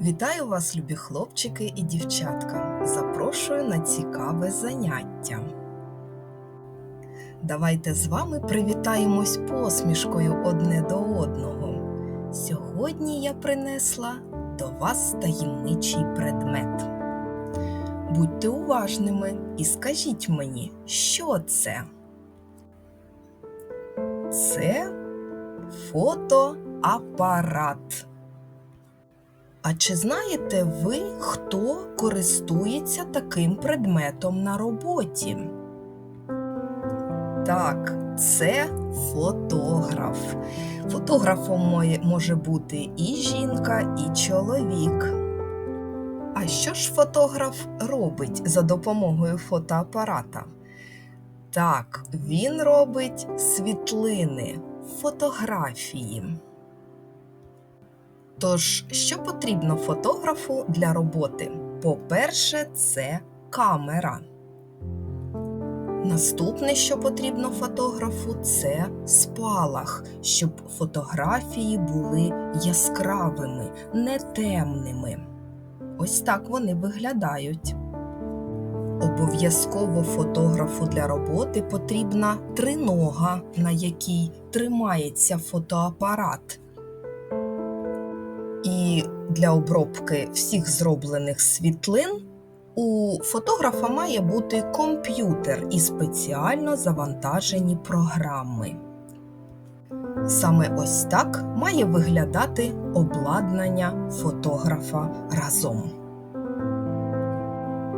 Вітаю вас, любі хлопчики і дівчатка. Запрошую на цікаве заняття. Давайте з вами привітаємось посмішкою одне до одного. Сьогодні я принесла до вас таємничий предмет. Будьте уважними і скажіть мені, що це? Це фотоапарат. А чи знаєте ви, хто користується таким предметом на роботі? Так, це фотограф. Фотографом може бути і жінка, і чоловік. А що ж фотограф робить за допомогою фотоапарата? Так, він робить світлини, фотографії. Тож, що потрібно фотографу для роботи? По-перше, це камера. Наступне, що потрібно фотографу, це спалах, щоб фотографії були яскравими, не темними. Ось так вони виглядають. Обов'язково фотографу для роботи потрібна тринога, на якій тримається фотоапарат. Для обробки всіх зроблених світлин у фотографа має бути комп'ютер і спеціально завантажені програми. Саме ось так має виглядати обладнання фотографа разом.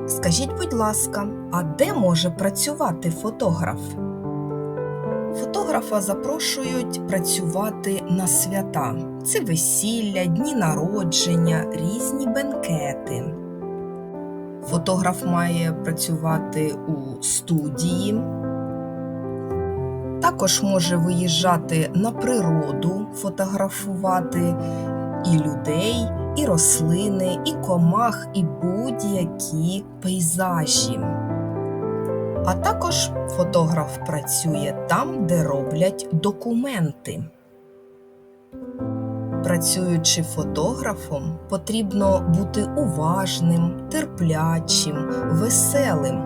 Скажіть, будь ласка, а де може працювати фотограф? Фотографа запрошують працювати на свята. Це весілля, дні народження, різні бенкети. Фотограф має працювати у студії. Також може виїжджати на природу, фотографувати і людей, і рослини, і комах, і будь-які пейзажі. А також фотограф працює там, де роблять документи. Працюючи фотографом, потрібно бути уважним, терплячим, веселим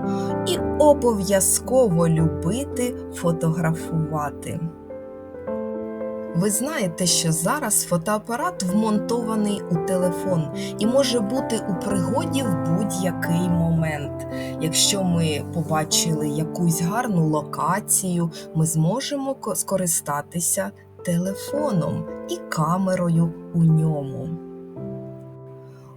і обов'язково любити фотографувати. Ви знаєте, що зараз фотоапарат вмонтований у телефон і може бути у пригоді в будь-який момент. Якщо ми побачили якусь гарну локацію, ми зможемо ко- скористатися телефоном і камерою у ньому.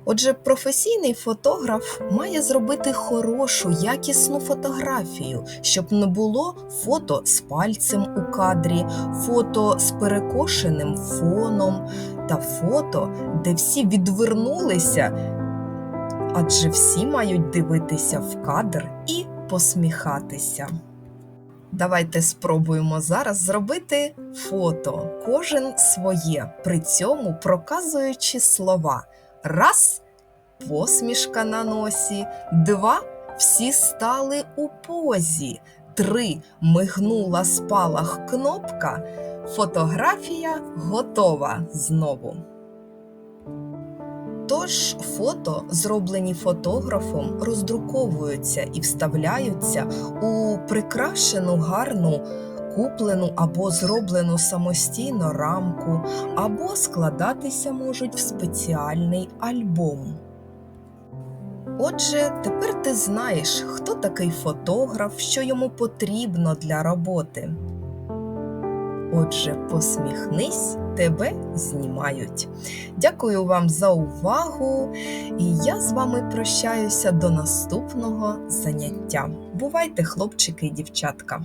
Отже, професійний фотограф має зробити хорошу, якісну фотографію, щоб не було фото з пальцем у кадрі, фото з перекошеним фоном та фото, де всі відвернулися, адже всі мають дивитися в кадр і посміхатися. Давайте спробуємо зараз зробити фото, кожен своє, при цьому проказуючи слова. Раз посмішка на носі, два всі стали у позі, три мигнула спалах кнопка. Фотографія готова знову. Тож фото, зроблені фотографом, роздруковуються і вставляються у прикрашену гарну куплену або зроблену самостійно рамку, або складатися можуть в спеціальний альбом. Отже, тепер ти знаєш, хто такий фотограф, що йому потрібно для роботи. Отже, посміхнись, тебе знімають. Дякую вам за увагу, і я з вами прощаюся до наступного заняття. Бувайте, хлопчики і дівчатка!